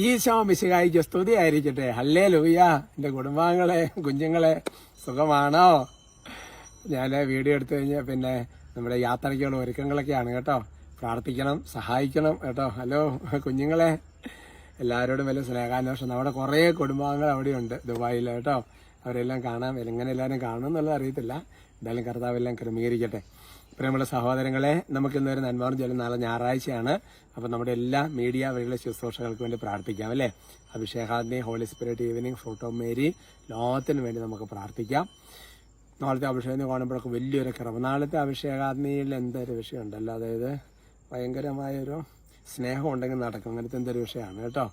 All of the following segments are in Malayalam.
ഈശോ മിശികായിക്ക് സ്തുതി ആയിരിക്കട്ടെ. ഹല്ലേ ലൂയ എന്റെ കുടുംബാംഗങ്ങളെ കുഞ്ഞുങ്ങളെ സുഖമാണോ? ഞാൻ വീഡിയോ എടുത്തു കഴിഞ്ഞാൽ പിന്നെ നമ്മുടെ യാത്രയ്ക്കുള്ള ഒരുക്കങ്ങളൊക്കെയാണ് കേട്ടോ. പ്രാർത്ഥിക്കണം സഹായിക്കണം കേട്ടോ. ഹലോ കുഞ്ഞുങ്ങളെ. എല്ലാവരോടും വലിയ സ്നേഹാന്വേഷണം. നമ്മുടെ കുറേ കുടുംബാംഗങ്ങൾ അവിടെയുണ്ട് ദുബായിൽ കേട്ടോ. അവരെല്ലാം കാണാം. എങ്ങനെ എല്ലാവരും കാണും എന്നുള്ളത് അറിയത്തില്ല. എന്തായാലും കർത്താവെല്ലാം ക്രമീകരിക്കട്ടെ. പ്രിയമുള്ള സഹോദരങ്ങളെ നമുക്ക് ഇന്നൊരു നന്മാറും ജോലി നാളെ ഞായറാഴ്ചയാണ്. അപ്പം നമ്മുടെ എല്ലാ മീഡിയ വഴിയുള്ള ശുശ്രൂഷകൾക്ക് വേണ്ടി പ്രാർത്ഥിക്കാം അല്ലേ? Abhishekagni holy spirit evening photo മേരി ലോകത്തിന് വേണ്ടി നമുക്ക് പ്രാർത്ഥിക്കാം. നാളത്തെ അഭിഷേകം കാണുമ്പോഴൊക്കെ വലിയൊരു കിറവ്. നാളത്തെ അഭിഷേകാഗ്നിയിൽ എന്തൊരു വിഷയമുണ്ടല്ലോ? അതായത് ഭയങ്കരമായൊരു സ്നേഹം ഉണ്ടെങ്കിൽ നടക്കും. അങ്ങനത്തെ എന്തൊരു വിഷയമാണ് കേട്ടോ?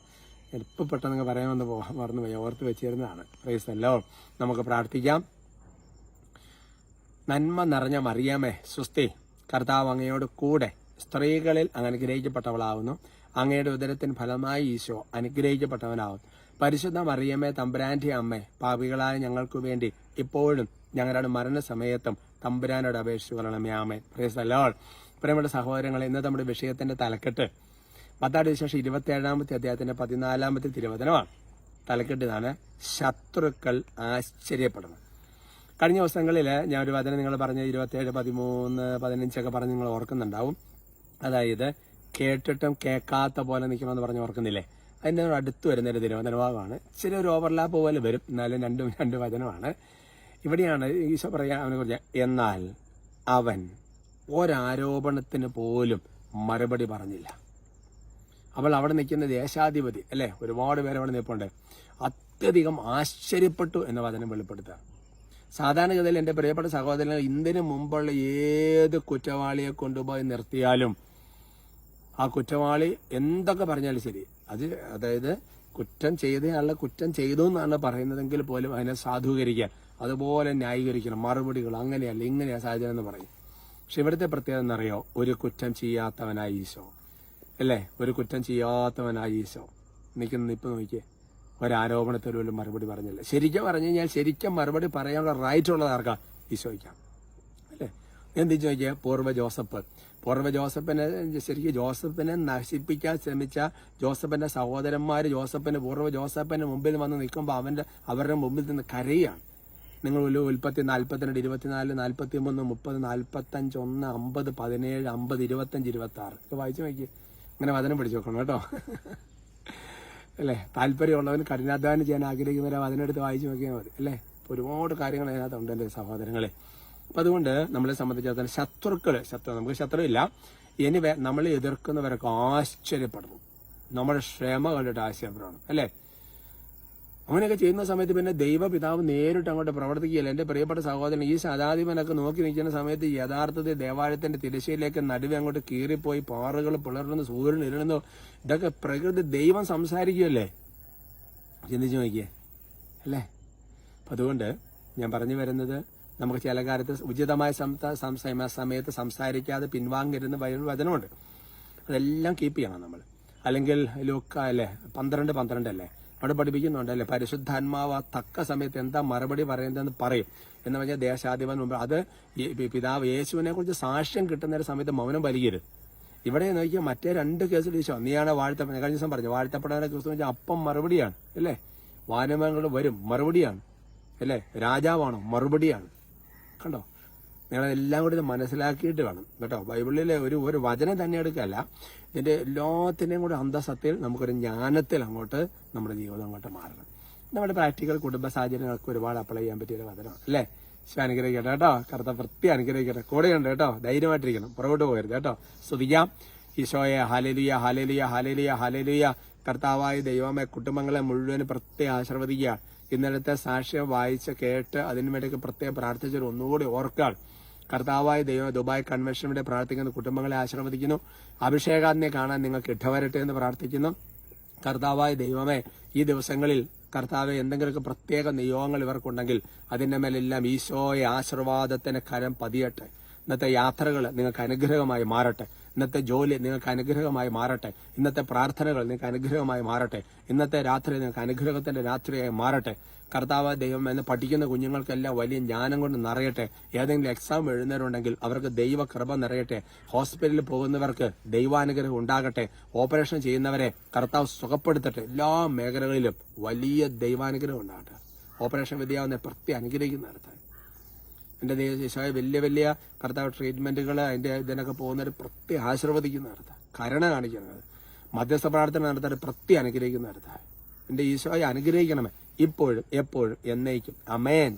എപ്പോൾ പെട്ടെന്ന് പറയാമെന്ന് പോകാൻ മറന്നു പോയി ഓർത്ത് വെച്ചിരുന്നതാണ്. പ്രൈസല്ലോ നമുക്ക് പ്രാർത്ഥിക്കാം. നന്മ നിറഞ്ഞ മറിയാമേ സുസ്തി കർത്താവ് അങ്ങയോട് കൂടെ സ്ത്രീകളിൽ അനുഗ്രഹിക്കപ്പെട്ടവളാവുന്നു. അങ്ങയുടെ ഉദരത്തിന് ഫലമായി ഈശോ അനുഗ്രഹിക്കപ്പെട്ടവനാവും പരിശുദ്ധ മറിയമ്മേ തമ്പുരാന്റെ അമ്മേ പാപികളായ ഞങ്ങൾക്ക് വേണ്ടി ഇപ്പോഴും ഞങ്ങളുടെ മരണസമയത്തും തമ്പുരാനോട് അപേക്ഷിച്ചു കൊള്ളണമേ ആമേ പ്രിയസലോൾ പ്രിയമുള്ള സഹോദരങ്ങൾ ഇന്ന് നമ്മുടെ വിഷയത്തിന്റെ തലക്കെട്ട് പത്താട് വിശേഷം ഇരുപത്തി ഏഴാമത്തെ അധ്യായത്തിന്റെ പതിനാലാമത്തെ തിരുവചനമാണ്. തലക്കെട്ട് ഇതാണ് ശത്രുക്കൾ ആശ്ചര്യപ്പെടുന്നു. കഴിഞ്ഞ ദിവസങ്ങളിൽ ഞാൻ ഒരു വചനം നിങ്ങൾ പറഞ്ഞ ഇരുപത്തേഴ് പതിമൂന്ന് പതിനഞ്ചൊക്കെ പറഞ്ഞ് നിങ്ങൾ ഓർക്കുന്നുണ്ടാവും. അതായത് കേട്ടിട്ടും കേൾക്കാത്ത പോലെ നിൽക്കണമെന്ന് പറഞ്ഞ് ഓർക്കുന്നില്ലേ? അതിന്റെ അടുത്ത് വരുന്ന ഒരു തിരുവചനഭാഗമാണ് ഇച്ചിരി ഒരു ഓവർലാപ്പ് പോലെ വരും. എന്നാലും രണ്ടും രണ്ട് വചനമാണ്. ഇവിടെയാണ് ഈശോ പറയാൻ അവനെ കുറിച്ച് എന്നാൽ അവൻ ഒരാരോപണത്തിന് പോലും മറുപടി പറഞ്ഞില്ല. അവൾ അവിടെ നിൽക്കുന്ന ദേശാധിപതി അല്ലെ? ഒരുപാട് പേര് അവിടെ നിൽപ്പുണ്ട്. അത്യധികം ആശ്ചര്യപ്പെട്ടു എന്ന വചനം വെളിപ്പെടുത്തുക. സാധാരണഗതിയിൽ എന്റെ പ്രിയപ്പെട്ട സഹോദരങ്ങൾ ഇന്ത്യന് മുമ്പുള്ള ഏത് കുറ്റവാളിയെ കൊണ്ടുപോയി നിർത്തിയാലും ആ കുറ്റവാളി എന്തൊക്കെ പറഞ്ഞാലും ശരി. അത് അതായത് കുറ്റം ചെയ്തയാളെ കുറ്റം ചെയ്തു എന്നാണ് പറയുന്നതെങ്കിൽ പോലും അതിനെ സാധൂകരിക്കാൻ അതുപോലെ ന്യായീകരിക്കണം മറുപടികൾ അങ്ങനെയല്ല ഇങ്ങനെയാണ് സാഹചര്യം എന്ന് പറയും. പക്ഷെ ഇവിടുത്തെ പ്രത്യേകത എന്നറിയോ ഒരു കുറ്റം ചെയ്യാത്തവനായി ഈശോ. അല്ലേ? ഒരു കുറ്റം ചെയ്യാത്തവനായി ഈശോ. നിൽക്കുന്ന നിപ്പ് നോക്കിയേ. ഒരാരോപണത്തിന് പോലും മറുപടി പറഞ്ഞില്ല. ശരിക്കും പറഞ്ഞു കഴിഞ്ഞാൽ ശരിക്കും മറുപടി പറയാനുള്ള റൈറ്റ് ഉള്ളത് ആർക്കാ? ഈശോയ്ക്കാം. അല്ലേ? എന്ത് ചോദിക്കുക പൂർവ ജോസഫ്. പൂർവ ജോസഫിനെ ശരിക്കും ജോസഫിനെ നശിപ്പിക്കാൻ ശ്രമിച്ച ജോസഫിന്റെ സഹോദരന്മാർ ജോസഫിന് പൂർവ ജോസഫിന്റെ മുമ്പിൽ വന്ന് നിൽക്കുമ്പോൾ അവന്റെ അവരുടെ മുമ്പിൽ നിന്ന് കരയാണ്. നിങ്ങൾ ഒരു ഉൽപ്പത്തി നാൽപ്പത്തിരണ്ട് ഇരുപത്തിനാല് നാൽപ്പത്തി മൂന്ന് മുപ്പത് നാൽപ്പത്തഞ്ച് ഒന്ന് അമ്പത് പതിനേഴ് അമ്പത് ഇരുപത്തഞ്ച് ഇരുപത്തി ആറ് വായിച്ചു നോക്കി ഇങ്ങനെ വചനം പിടിച്ചു നോക്കണം കേട്ടോ. അല്ലേ? താല്പര്യമുള്ളവൻ കഠിനാധ്വാനം ചെയ്യാൻ ആഗ്രഹിക്കുന്നവരും അതിനടുത്ത് വായിച്ചു നോക്കിയാൽ മതി അല്ലേ? ഒരുപാട് കാര്യങ്ങൾ അതിനകത്തുണ്ട് എന്റെ സഹോദരങ്ങളെ. അപ്പൊ അതുകൊണ്ട് നമ്മളെ സംബന്ധിച്ചിടത്തോളം ശത്രുക്കൾ ശത്രു നമുക്ക് ശത്രുവില്ല. ഇനി നമ്മൾ എതിർക്കുന്നവരൊക്കെ ആശ്ചര്യപ്പെടണം നമ്മുടെ ക്ഷമ കണ്ടിട്ട് ആശ്ചര്യപ്പെടണം അല്ലേ? അങ്ങനെയൊക്കെ ചെയ്യുന്ന സമയത്ത് പിന്നെ ദൈവപിതാവ് നേരിട്ട് അങ്ങോട്ട് പ്രവർത്തിക്കുകയില്ല. എന്റെ പ്രിയപ്പെട്ട സഹോദരൻ ഈ ശതാധിപനൊക്കെ നോക്കി നിൽക്കുന്ന സമയത്ത് യഥാർത്ഥത്തിൽ ദേവാലയത്തിന്റെ തിരശ്ശീലേക്ക് നടുവെ അങ്ങോട്ട് കീറിപ്പോയി പാറകൾ പിളർന്നു സൂര്യൻ ഇരുളുന്നു ഇതൊക്കെ പ്രകൃതി ദൈവം സംസാരിക്കുമല്ലേ ചിന്തിച്ചു നോക്കിയേ. അല്ലേ? അപ്പൊ അതുകൊണ്ട് ഞാൻ പറഞ്ഞു വരുന്നത് നമുക്ക് ചില കാലത്ത് ഉചിതമായ സമയത്ത് സംസാരിക്കാതെ പിൻവാങ്ങരുന്ന വചനമുണ്ട്. അതെല്ലാം കീപ്പ് ചെയ്യണം നമ്മൾ. അല്ലെങ്കിൽ ലൂക്ക അല്ലേ? പന്ത്രണ്ട് പന്ത്രണ്ട് അല്ലേ അവിടെ പഠിപ്പിക്കുന്നുണ്ട് അല്ലെ പരിശുദ്ധാത്മാവ് ആ തക്ക സമയത്ത് എന്താ മറുപടി പറയുന്നതെന്ന് പറയും. എന്ന് പറഞ്ഞാൽ ദേശാധിപൻ മുമ്പ് അത് പിതാവ് യേശുവിനെ കുറിച്ച് സാക്ഷ്യം കിട്ടുന്ന ഒരു സമയത്ത് മൗനം വലിയരുത് ഇവിടെ നോക്കിയാൽ മറ്റേ രണ്ട് കേസിൽ ഈശോ നീയാണ് വാഴ്ത്തപ്പെട കഴിഞ്ഞ ദിവസം പറഞ്ഞു വാഴ്ത്തപ്പെടാനെ ക്രിസ്തു വെച്ചാൽ അപ്പം മറുപടിയാണ് അല്ലേ? വാനമങ്ങൾ വരും മറുപടിയാണ് അല്ലേ? രാജാവാണോ മറുപടിയാണ്. കണ്ടോ? നിങ്ങളെല്ലാം കൂടി മനസ്സിലാക്കിയിട്ട് വേണം. കേട്ടോ? ബൈബിളിലെ ഒരു ഒരു വചനം തന്നെ എടുക്കല്ല. ഇതിന്റെ എല്ലാത്തിനെയും കൂടി അന്തസത്തിൽ നമുക്കൊരു ജ്ഞാനത്തിൽ അങ്ങോട്ട് നമ്മുടെ ജീവിതം അങ്ങോട്ട് മാറണം. നമ്മുടെ പ്രാക്ടിക്കൽ കുടുംബ സാഹചര്യങ്ങൾക്ക് ഒരുപാട് അപ്ലൈ ചെയ്യാൻ പറ്റിയ ഒരു വചനമാണ്. അല്ലേ? ശിവ അനുഗ്രഹിക്കട്ടെ കേട്ടോ. കറുത്ത വൃത്തി അനുഗ്രഹിക്കട്ടെ. കൂടെയുണ്ട് കേട്ടോ. ധൈര്യമായിട്ടിരിക്കണം. പുറകോട്ട് പോകരുത് കേട്ടോ. സ്തുതിക്കാം ഈശോയെ ഹാലലിയ ഹാലലിയ ഹാലലിയ ഹാലലിയ കർത്താവായ ദൈവമേ കുടുംബങ്ങളെ മുഴുവൻ പ്രത്യേകം ആശീർവദിക്കുക. ഇന്നലത്തെ സാക്ഷ്യം വായിച്ച് കേട്ട് അതിനു വേണ്ടിയൊക്കെ പ്രത്യേകം പ്രാർത്ഥിച്ചൊരു ഒന്നുകൂടി ഓർക്കാൻ കർത്താവായ ദൈവം ദുബായ് കൺവെൻഷൻ വേണ്ടി പ്രാർത്ഥിക്കുന്ന കുടുംബങ്ങളെ ആശീർവദിക്കുന്നു. അഭിഷേകാദിനെ കാണാൻ നിങ്ങൾക്ക് ഇടവരട്ടെ എന്ന് പ്രാർത്ഥിക്കുന്നു. കർത്താവായ ദൈവമേ ഈ ദിവസങ്ങളിൽ കർത്താവ് എന്തെങ്കിലുമൊക്കെ പ്രത്യേക നിയോഗങ്ങൾ ഇവർക്കുണ്ടെങ്കിൽ അതിന്റെ മേലെല്ലാം ഈശോയെ ആശീർവാദത്തിന് കരം പതിയട്ടെ. ഇന്നത്തെ യാത്രകൾ നിങ്ങൾക്ക് അനുഗ്രഹമായി മാറട്ടെ. ഇന്നത്തെ ജോലി നിങ്ങൾക്ക് അനുഗ്രഹമായി മാറട്ടെ. ഇന്നത്തെ പ്രാർത്ഥനകൾ നിങ്ങൾക്ക് അനുഗ്രഹമായി മാറട്ടെ. ഇന്നത്തെ രാത്രി നിങ്ങൾക്ക് അനുഗ്രഹത്തിന്റെ രാത്രിയായി മാറട്ടെ. കർത്താവ് ദൈവം എന്ന് പഠിക്കുന്ന കുഞ്ഞുങ്ങൾക്കെല്ലാം വലിയ ജ്ഞാനം കൊണ്ട് നിറയട്ടെ. ഏതെങ്കിലും എക്സാം എഴുതുന്നവരുണ്ടെങ്കിൽ അവർക്ക് ദൈവ കൃപ നിറയട്ടെ. ഹോസ്പിറ്റലിൽ പോകുന്നവർക്ക് ദൈവാനുഗ്രഹം ഉണ്ടാകട്ടെ. ഓപ്പറേഷൻ ചെയ്യുന്നവരെ കർത്താവ് സുഖപ്പെടുത്തട്ടെ. എല്ലാ മേഖലകളിലും വലിയ ദൈവാനുഗ്രഹം ഉണ്ടാകട്ടെ. ഓപ്പറേഷൻ വിദ്യാവുന്ന പ്രത്യേക അനുഗ്രഹിക്കുന്ന നടത്താൻ എന്റെ ദേശമായ വലിയ വലിയ കർത്താവ് ട്രീറ്റ്മെന്റുകൾ അതിന്റെ ഇതിനൊക്കെ പോകുന്നവർ പ്രത്യേക ആശീർവദിക്കുന്ന നടത്താൻ കരുണ കാണിക്കുന്നത് മധ്യസ്ഥ പ്രാർത്ഥന നടത്താൻ പ്രത്യേക അനുഗ്രഹിക്കുന്ന നടത്താൻ എന്റെ ഈശോയെ അനുഗ്രഹിക്കണമേ. ഇപ്പോഴും എപ്പോഴും എന്നേക്കും. അമേൻ